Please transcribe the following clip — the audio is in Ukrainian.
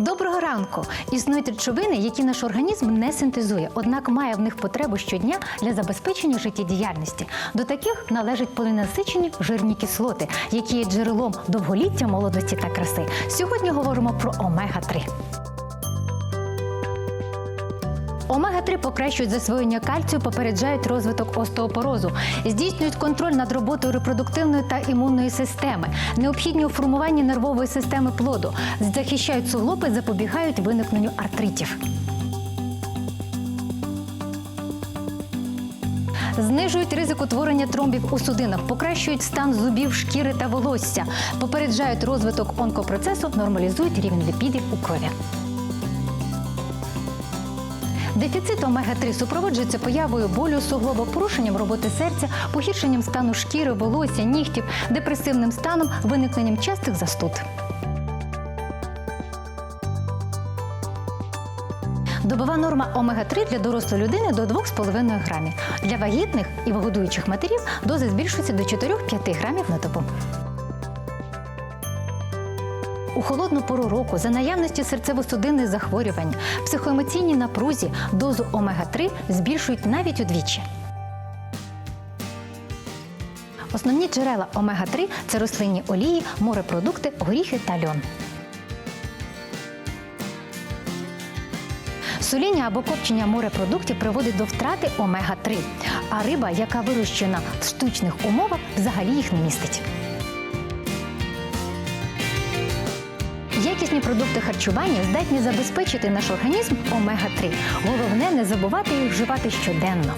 Доброго ранку! Існують речовини, які наш організм не синтезує, однак має в них потребу щодня для забезпечення життєдіяльності. До таких належать полінасичені жирні кислоти, які є джерелом довголіття, молодості та краси. Сьогодні говоримо про омега-3. Омега-3 покращують засвоєння кальцію, попереджають розвиток остеопорозу, здійснюють контроль над роботою репродуктивної та імунної системи, необхідні у формуванні нервової системи плоду, захищають суглоби, запобігають виникненню артритів. Знижують ризик утворення тромбів у судинах, покращують стан зубів, шкіри та волосся, попереджають розвиток онкопроцесу, нормалізують рівень ліпідів у крові. Дефіцит омега-3 супроводжується появою болю суглоба, порушенням роботи серця, погіршенням стану шкіри, волосся, нігтів, депресивним станом, виникненням частих застуд. Добова норма омега-3 для дорослої людини до 2,5 грамів. Для вагітних і вигодуючих матерів дози збільшуються до 4-5 грамів на добу. У холодну пору року за наявності серцево-судинних захворювань, психоемоційній напрузі дозу омега-3 збільшують навіть удвічі. Основні джерела омега-3 це рослинні олії, морепродукти, горіхи та льон. Соління або копчення морепродуктів приводить до втрати омега-3, а риба, яка вирощена в штучних умовах, взагалі їх не містить. Якісні продукти харчування здатні забезпечити наш організм омега-3. Головне не забувати їх вживати щоденно.